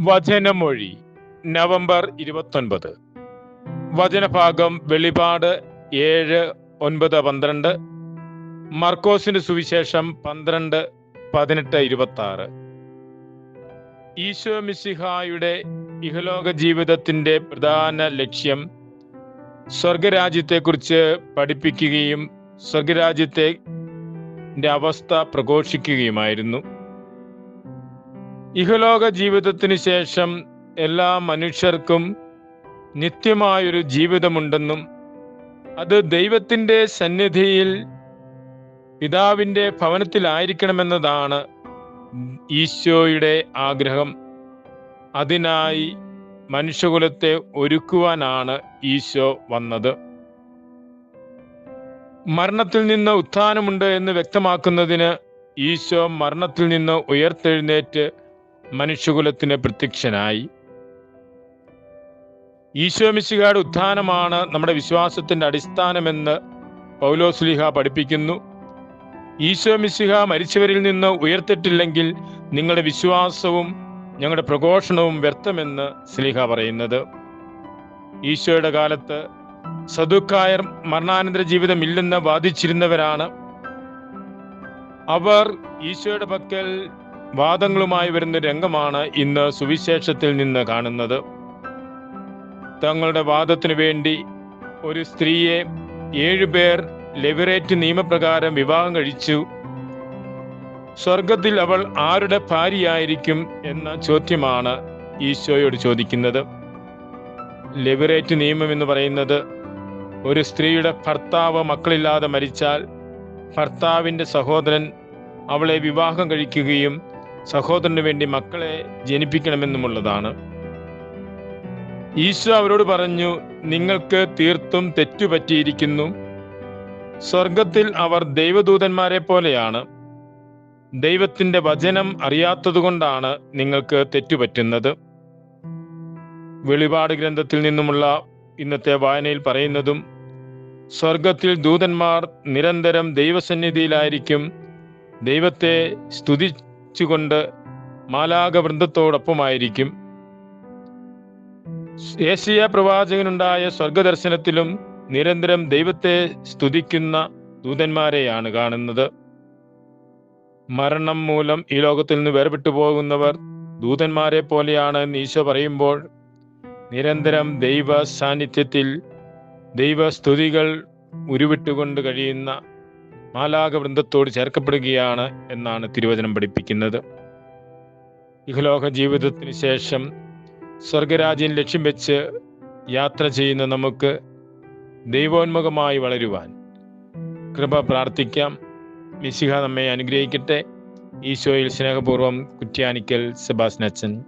വചനമൊഴി November ഇരുപത്തൊൻപത്. വചനഭാഗം വെളിപാട് ഏഴ് ഒൻപത് പന്ത്രണ്ട്. മർക്കോസിന്റെ സുവിശേഷം പന്ത്രണ്ട് പതിനെട്ട് ഇരുപത്തി ആറ് ഈശോ മിസിഹായുടെ ഇഹലോക ജീവിതത്തിന്റെ പ്രധാന ലക്ഷ്യം സ്വർഗരാജ്യത്തെക്കുറിച്ച് പഠിപ്പിക്കുകയും സ്വർഗരാജ്യത്തെ അവസ്ഥ പ്രഘോഷിക്കുകയുമായിരുന്നു. ഇഹലോക ജീവിതത്തിന് ശേഷം എല്ലാ മനുഷ്യർക്കും നിത്യമായൊരു ജീവിതമുണ്ടെന്നും അത് ദൈവത്തിന്റെ സന്നിധിയിൽ പിതാവിന്റെ ഭവനത്തിലായിരിക്കണമെന്നതാണ് ഈശോയുടെ ആഗ്രഹം. അതിനായി മനുഷ്യകുലത്തെ ഒരുക്കുവാനാണ് ഈശോ വന്നത്. മരണത്തിൽ നിന്ന് ഉത്ഥാനമുണ്ട് എന്ന് വ്യക്തമാക്കുന്നതിന് ഈശോ മരണത്തിൽ നിന്ന് ഉയർത്തെഴുന്നേറ്റ് മനുഷ്യകുലത്തിന് പ്രത്യക്ഷനായി. ഈശോ മിശിഹായുടെ ഉത്ഥാനമാണ് നമ്മുടെ വിശ്വാസത്തിന്റെ അടിസ്ഥാനമെന്ന് പൗലോസ്ലിഹ പഠിപ്പിക്കുന്നു. ഈശോ മിശിഹ മരിച്ചവരിൽ നിന്ന് ഉയർത്തിട്ടില്ലെങ്കിൽ നിങ്ങളുടെ വിശ്വാസവും ഞങ്ങളുടെ പ്രഘോഷണവും വ്യർത്ഥമെന്ന് സ്ലിഹ പറയുന്നത്. ഈശോയുടെ കാലത്ത് സദുക്കായർ മരണാനന്തര ജീവിതമില്ലെന്ന് വാദിച്ചിരുന്നവരാണ്. അവർ ഈശോയുടെ പക്കൽ വാദങ്ങളുമായി വരുന്ന രംഗമാണ് ഇന്ന് സുവിശേഷത്തിൽ നിന്ന് കാണുന്നത്. തങ്ങളുടെ വാദത്തിനു വേണ്ടി ഒരു സ്ത്രീയെ ഏഴുപേർ ലെവിറേറ്റ് നിയമപ്രകാരം വിവാഹം കഴിച്ചു. സ്വർഗത്തിൽ അവൾ ആരുടെ ഭാര്യയായിരിക്കും എന്ന ചോദ്യമാണ് ഈശോയോട് ചോദിക്കുന്നത്. ലെവിറേറ്റ് നിയമം എന്ന് പറയുന്നത് ഒരു സ്ത്രീയുടെ ഭർത്താവ് മക്കളില്ലാതെ മരിച്ചാൽ ഭർത്താവിന്റെ സഹോദരൻ അവളെ വിവാഹം കഴിക്കുകയും സഹോദരന് വേണ്ടി മക്കളെ ജനിപ്പിക്കണമെന്നുമുള്ളതാണ്. ഈശോ അവരോട് പറഞ്ഞു നിങ്ങൾക്ക് തീർത്തും തെറ്റുപറ്റിയിരിക്കുന്നു സ്വർഗത്തിൽ അവർ ദൈവദൂതന്മാരെ പോലെയാണ്. ദൈവത്തിന്റെ വചനം അറിയാത്തതുകൊണ്ടാണ് നിങ്ങൾക്ക് തെറ്റുപറ്റുന്നത് വെളിപാട് ഗ്രന്ഥത്തിൽ നിന്നുമുള്ള ഇന്നത്തെ വായനയിൽ പറയുന്നതും സ്വർഗത്തിൽ ദൂതന്മാർ നിരന്തരം ദൈവസന്നിധിയിലായിരിക്കും. ദൈവത്തെ സ്തുതിച്ചുകൊണ്ട് മാലാക വൃന്ദത്തോടൊപ്പമായിരിക്കും ഏഷ്യ പ്രവാചകനുണ്ടായ സ്വർഗദർശനത്തിലും നിരന്തരം ദൈവത്തെ സ്തുതിക്കുന്ന ദൂതന്മാരെയാണ് കാണുന്നത്. മരണം മൂലം ഈ ലോകത്തിൽ നിന്ന് വേർപെട്ടു പോകുന്നവർ ദൂതന്മാരെ പോലെയാണ് ഈശോ പറയുമ്പോൾ നിരന്തരം ദൈവ സാന്നിധ്യത്തിൽ ദൈവസ്തുതികൾ ഉരുവിട്ടുകൊണ്ട് കഴിയുന്ന മാലാക വൃന്ദത്തോട് ചേർക്കപ്പെടുകയാണ് എന്നാണ് തിരുവചനം പഠിപ്പിക്കുന്നത്. ഇഹലോക ജീവിതത്തിന് ശേഷം സ്വർഗരാജ്യം ലക്ഷ്യം വെച്ച് യാത്ര ചെയ്യുന്ന നമുക്ക് ദൈവോന്മുഖമായി വളരുവാൻ കൃപ പ്രാർത്ഥിക്കാം. മിശിഹ നമ്മെ അനുഗ്രഹിക്കട്ടെ. ഈശോയിൽ സ്നേഹപൂർവം കുറ്റ്യാനിക്കൽ സെബാസ്നച്ചൻ